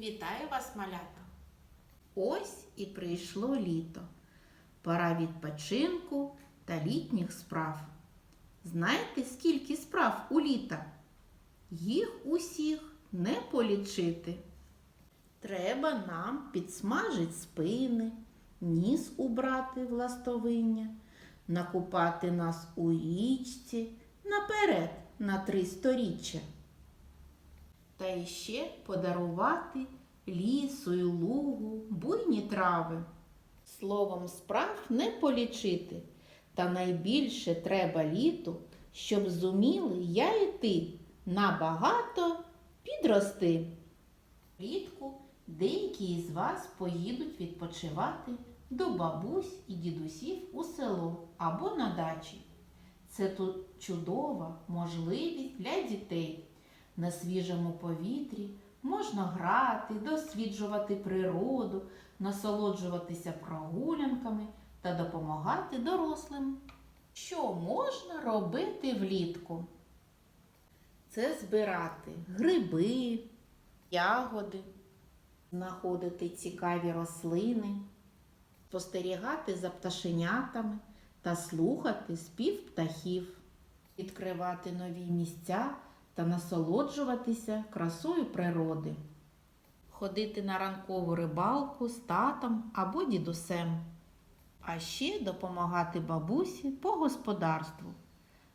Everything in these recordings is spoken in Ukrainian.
Вітаю вас, малята! Ось і прийшло літо. Пора відпочинку та літніх справ. Знаєте, скільки справ у літа? Їх усіх не полічити. Треба нам підсмажить спини, ніс убрати в ластовиння, накупати нас у річці наперед на три сторіччя. Та іще подарувати лісу й лугу буйні трави. Словом справ не полічити, та найбільше треба літу, щоб зуміли я і ти набагато підрости. Влітку деякі із вас поїдуть відпочивати до бабусь і дідусів у село або на дачі. Це тут чудова можливість для дітей. На свіжому повітрі можна грати, досліджувати природу, насолоджуватися прогулянками та допомагати дорослим. Що можна робити влітку? Це збирати гриби, ягоди, знаходити цікаві рослини, спостерігати за пташенятами та слухати спів птахів, відкривати нові місця та насолоджуватися красою природи, ходити на ранкову рибалку з татом або дідусем, а ще допомагати бабусі по господарству,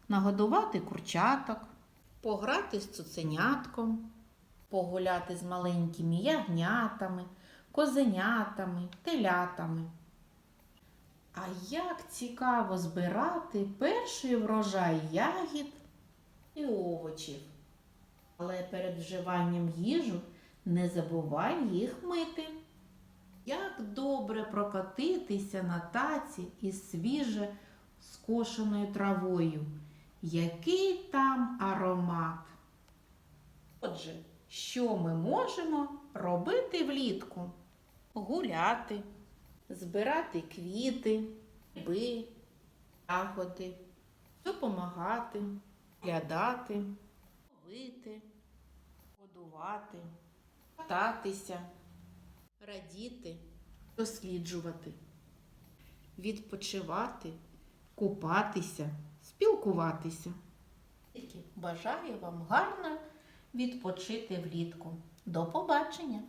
нагодувати курчаток, пограти з цуценятком, погуляти з маленькими ягнятами, козенятами, телятами. А як цікаво збирати перший врожай ягід і овочів. Але перед вживанням їжу не забувай їх мити. Як добре прокотитися на таці із свіже скошеною травою. Який там аромат. Отже, що ми можемо робити влітку? Гуляти, збирати квіти, гриби, ягоди, допомагати, глядати, ловити, годувати, кататися, радіти, досліджувати, відпочивати, купатися, спілкуватися. Бажаю вам гарно відпочити влітку. До побачення!